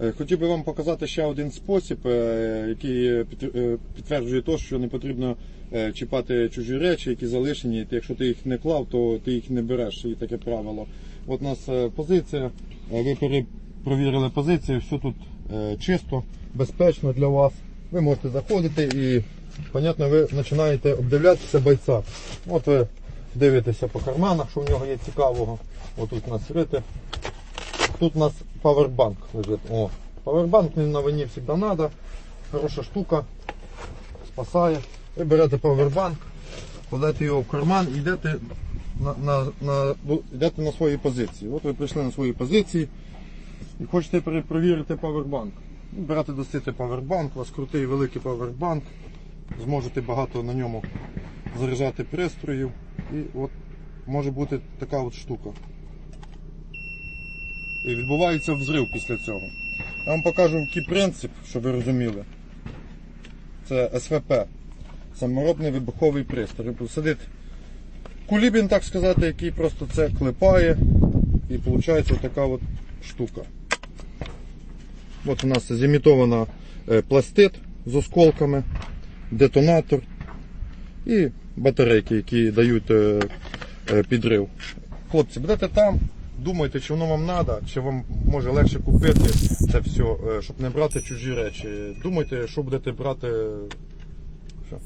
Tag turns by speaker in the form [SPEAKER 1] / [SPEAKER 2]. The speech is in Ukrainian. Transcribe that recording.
[SPEAKER 1] Е, Хотів би вам показати ще один спосіб, е, який е, підтверджує те, що не потрібно чіпати чужі речі, які залишені. Якщо ти їх не клав, то ти їх не береш. І таке правило. От у нас позиція. Ви пере- провірили позицію, все тут чисто, безпечно для вас. Ви можете заходити і, понятно, ви починаєте обдивлятися бойця. От ви дивитеся по карманах, що в нього є цікавого. Отут у нас рити. Тут у нас павербанк лежить. О, павербанк на війні завжди треба. Хороша штука. Спасає. Ви берете павербанк, кладете його в карман і йдете на, на, на, ну, йдете на свої позиції. От ви прийшли на свої позиції і хочете перепровірити павербанк. Ну, Берете достати павербанк, у вас крутий великий павербанк. Зможете багато на ньому заряджати пристроїв. І от може бути така от штука. І відбувається взрив після цього. Я вам покажу який принцип, щоб ви розуміли. Це СВП. Саморобний вибуховий пристрій. Сидить кулібін, так сказати, який просто це клепає. І виходить така от штука. От у нас зімітована е, пластит з осколками, детонатор і батарейки, які дають е, е, підрив. Хлопці, будете там, думайте, чи воно вам треба, чи вам може легше купити це все, е, щоб не брати чужі речі. Думайте, що будете брати. Все.